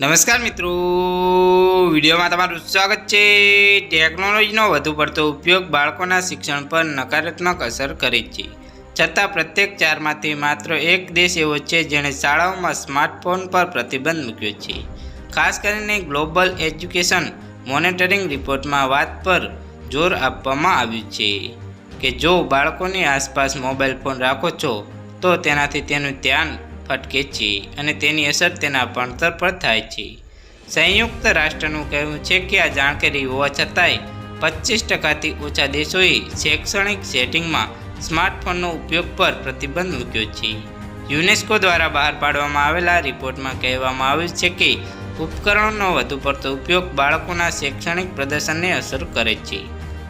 નમસ્કાર મિત્રો. વિડીયોમાં તમારું સ્વાગત છે. ટેકનોલોજીનો વધુ પડતો ઉપયોગ બાળકોના શિક્ષણ પર નકારાત્મક અસર કરે છે. છતાં પ્રત્યેક ચારમાંથી માત્ર એક દેશ એવો છે જેણે શાળાઓમાં સ્માર્ટફોન પર પ્રતિબંધ મૂક્યો છે. ખાસ કરીને ગ્લોબલ એજ્યુકેશન મોનિટરિંગ રિપોર્ટમાં વાત પર જોર આપવામાં આવ્યું છે કે જો બાળકોની આસપાસ મોબાઈલ ફોન રાખો છો, તો તેનાથી તેનું ધ્યાન ફટકે છે અને તેની અસર તેના ભણતર પર થાય છે. સંયુક્ત રાષ્ટ્રનું કહેવું છે કે આ જાણકારી હોવા છતાંય પચીસ ટકાથી ઓછા દેશોએ શૈક્ષણિક સેટિંગમાં સ્માર્ટફોનનો ઉપયોગ પર પ્રતિબંધ મૂક્યો છે. યુનેસ્કો દ્વારા બહાર પાડવામાં આવેલા રિપોર્ટમાં કહેવામાં આવ્યું છે કે ઉપકરણોનો વધુ પડતો ઉપયોગ બાળકોના શૈક્ષણિક પ્રદર્શનને અસર કરે છે.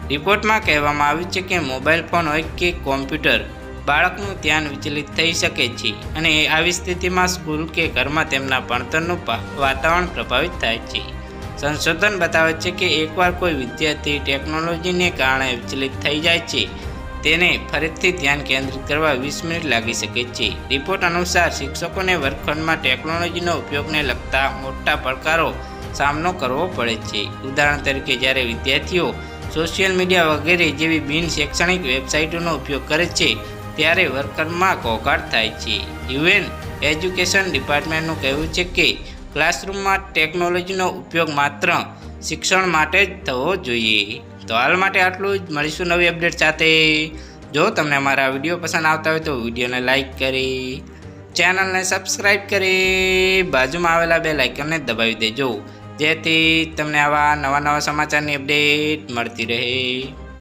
રિપોર્ટમાં કહેવામાં આવ્યું છે કે મોબાઈલ ફોન હોય કે કોમ્પ્યુટર બાળકનું ધ્યાન વિચલિત થઈ શકે છે અને આવી સ્થિતિમાં સ્કૂલ કે ઘરમાં તેમના ભણતરનું વાતાવરણ પ્રભાવિત થાય છે. સંશોધન બતાવે છે કે એકવાર કોઈ વિદ્યાર્થી ટેકનોલોજીને કારણે વિચલિત થઈ જાય છે, તેને ફરીથી ધ્યાન કેન્દ્રિત કરવા વીસ મિનિટ લાગી શકે છે. રિપોર્ટ અનુસાર શિક્ષકોને વર્ગખંડમાં ટેકનોલોજીનો ઉપયોગને લગતા મોટા પડકારો સામનો કરવો પડે છે. ઉદાહરણ તરીકે, જ્યારે વિદ્યાર્થીઓ સોશિયલ મીડિયા વગેરે જેવી બિન શૈક્ષણિક વેબસાઇટોનો ઉપયોગ કરે છે ત્યારે વર્કરમાં ઘોઘાટ થાય છે. યુએન એજ્યુકેશન ડિપાર્ટમેન્ટનું કહેવું છે કે ક્લાસરૂમમાં ટેકનોલોજીનો ઉપયોગ માત્ર શિક્ષણ માટે જ થવો જોઈએ. તો હાલ માટે આટલું જ. મળીશું નવી અપડેટ સાથે. જો તમને અમારા વીડિયો પસંદ આવતા હોય તો વિડીયોને લાઇક કરી ચેનલને સબસ્ક્રાઈબ કરી, બાજુમાં આવેલા બે લાઇકનને દબાવી દેજો. જેથી તમને આવા નવા નવા સમાચારની અપડેટ મળતી રહે.